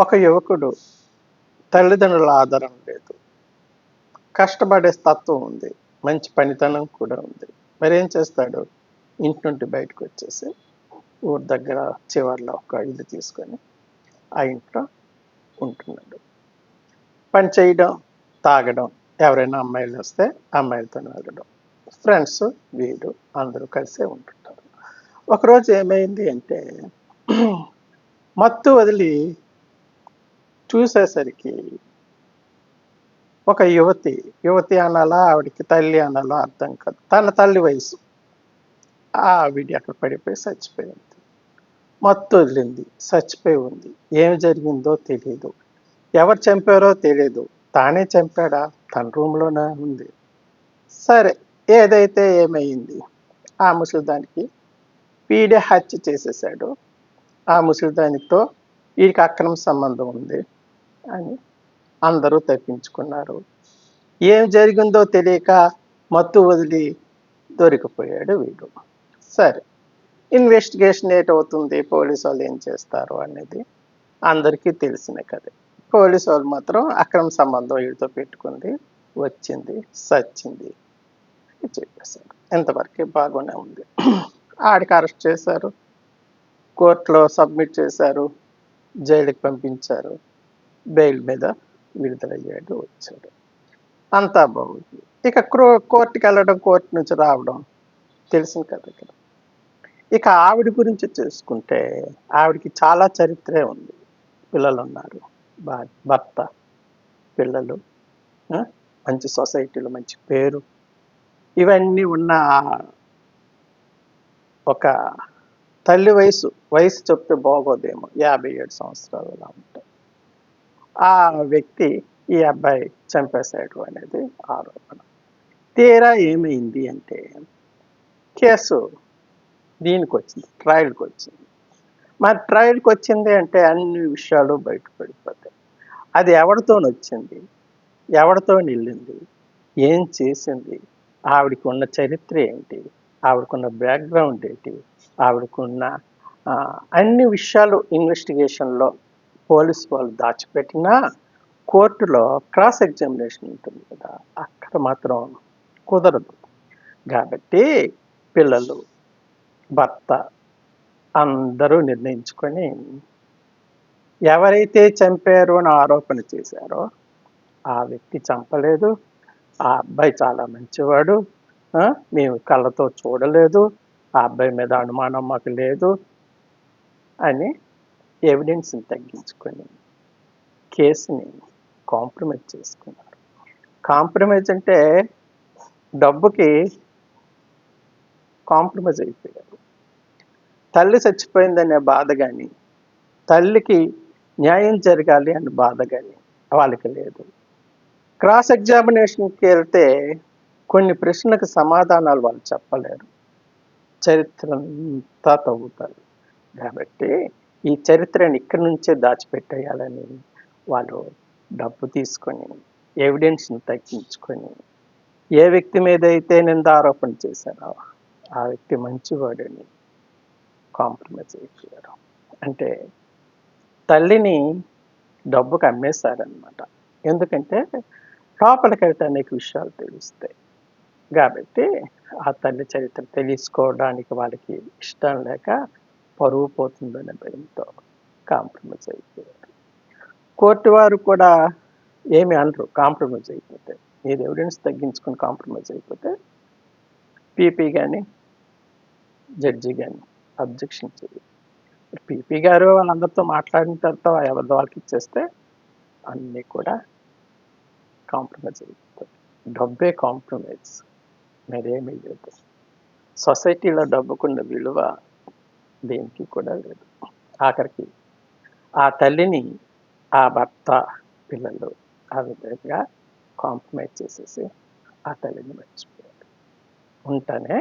ఒక యువకుడు తల్లిదండ్రుల ఆధారం లేదు. కష్టపడే తత్వం ఉంది. మంచి పనితనం కూడా ఉంది. మరి ఏం చేస్తాడు? ఇంటి నుండి బయటకు వచ్చేసి ఊరి దగ్గర చివర్లో ఒక ఇల్లు తీసుకొని ఆ ఇంట్లో ఉంటున్నాడు. పని చేయడం తాగడం ఎవరైనా అమ్మాయిలు వస్తే అమ్మాయిలతో వెళ్ళడం. ఫ్రెండ్స్ వీడు అందరూ కలిసే ఉంటుంటారు. ఒకరోజు ఏమైంది అంటే మత్తు వదిలి చూసేసరికి ఒక యువతి యువతి అనాలా ఆవిడకి తల్లి అనాలా అర్థం కాదు. తన తల్లి వయసు. ఆవిడ అక్కడ పడిపోయి చచ్చిపోయింది. మత్తు వదిలింది. చచ్చిపోయి ఉంది. ఏమి జరిగిందో తెలియదు ఎవరు చంపారో తెలియదు తానే చంపాడా? తన రూమ్లోనే ఉంది. సరే ఏదైతే ఏమైంది? ఆ ముసలిదానికి వీడే హత్య చేసేసాడు ఆ ముసలిదానితో వీడికి అక్రమ సంబంధం ఉంది. అని. అందరూ తప్పించుకున్నారు. ఏం జరిగిందో తెలియక మత్తు వదిలి దొరికిపోయాడు వీడు. సరే ఇన్వెస్టిగేషన్ ఏటవుతుంది పోలీసు వాళ్ళు ఏం చేస్తారు అనేది అందరికీ తెలిసిన కదే పోలీసు వాళ్ళు మాత్రం అక్రమ సంబంధం వీడితో పెట్టుకుంది వచ్చింది సచ్చింది చెప్పేశారు. ఎంతవరకు బాగానే ఉంది. ఆడికి అరెస్ట్ చేశారు. కోర్టులో సబ్మిట్ చేశారు. జైలుకి పంపించారు. బెయిల్ మీద విడుదలయ్యాడు వచ్చాడు. అంతా బాగుంది. ఇక క్రో కోర్టుకి వెళ్ళడం కోర్టు నుంచి రావడం తెలిసిన కదా ఇక్కడ. ఇక ఆవిడ గురించి చూసుకుంటే ఆవిడకి చాలా చరిత్రే ఉంది. పిల్లలు ఉన్నారు భర్త పిల్లలు మంచి సొసైటీలో మంచి పేరు. ఇవన్నీ ఉన్న ఒక తల్లి వయసు వయసు చెప్తే బాగోదేమో. యాభై ఏడు సంవత్సరాలు ఆ వ్యక్తి ఈ అబ్బాయి చంపేశాడు అనేది ఆరోపణ. తీరా ఏమైంది అంటే కేసు దీనికి వచ్చింది ట్రయల్కి వచ్చింది మరి ట్రయల్కి వచ్చింది అంటే అన్ని విషయాలు బయటపడిపోతాయి. అది ఎవరితో వచ్చింది ఎవరితో వెళ్ళింది ఏం చేసింది? ఆవిడకి ఉన్న చరిత్ర ఏంటి? ఆవిడకున్న బ్యాక్గ్రౌండ్ ఏంటి? ఆవిడకున్న అన్ని విషయాలు ఇన్వెస్టిగేషన్లో పోలీసు వాళ్ళు దాచిపెట్టినా కోర్టులో క్రాస్ ఎగ్జామినేషన్ ఉంటుంది కదా అక్కడ మాత్రం కుదరదు. కాబట్టి పిల్లలు భర్త అందరూ నిర్ణయించుకొని ఎవరైతే చంపారు అని ఆరోపణ చేశారో ఆ వ్యక్తి చంపలేదు ఆ అబ్బాయి చాలా మంచివాడు మేము కళ్ళతో చూడలేదు ఆ అబ్బాయి మీద అనుమానం మాకు లేదు అని ఎవిడెన్స్ని తగ్గించుకొని కేసుని కాంప్రమైజ్ చేసుకున్నారు. కాంప్రమైజ్ అంటే డబ్బుకి కాంప్రమైజ్ అయిపోయారు. తల్లి చచ్చిపోయిందనే బాధ కానీ తల్లికి న్యాయం జరగాలి అనే బాధ కానీ వాళ్ళకి లేదు. క్రాస్ ఎగ్జామినేషన్కి వెళ్తే కొన్ని ప్రశ్నలకు సమాధానాలు వాళ్ళు చెప్పలేరు. చరిత్ర అంతా తవ్వుతారు. కాబట్టి ఈ చరిత్రని ఇక్కడి నుంచే దాచిపెట్టేయాలని వాళ్ళు డబ్బు తీసుకొని ఎవిడెన్స్ని తగ్గించుకొని ఏ వ్యక్తి మీద అయితే నింద ఆరోపణ చేశారో ఆ వ్యక్తి మంచివాడని కాంప్రమైజ్ అయిపోయారు అంటే తల్లిని డబ్బుకు అమ్మేశారనమాట ఎందుకంటే లోపలికి వెళ్తే అనేక విషయాలు తెలుస్తాయి. కాబట్టి ఆ తల్లి చరిత్ర తెలుసుకోవడానికి వాళ్ళకి ఇష్టం లేక పరువు పోతుందనే భయంతో కాంప్రమైజ్ అయిపోయారు కోర్టు వారు కూడా ఏమి అనరు కాంప్రమైజ్ అయిపోతే మీరు ఎవిడెన్స్ తగ్గించుకొని కాంప్రమైజ్ అయిపోతే పీపీ కానీ జడ్జి కానీ అబ్జెక్షన్ చేయరు. పీపీ గారు వాళ్ళందరితో మాట్లాడిన తర్వాత ఎవరి వాళ్ళకి ఇచ్చేస్తే అన్నీ కూడా కాంప్రమైజ్ అయిపోతాయి. డబ్బే కాంప్రమైజ్ మరేమీ లేదు. సొసైటీలో డబ్బుకున్న విలువ దేనికి కూడా లేదు. ఆఖరికి ఆ తల్లిని ఆ భర్త పిల్లలు ఆ విధంగా కాంప్రమైజ్ చేసేసి ఆ తల్లిని మర్చిపోయారు. ఉంటేనే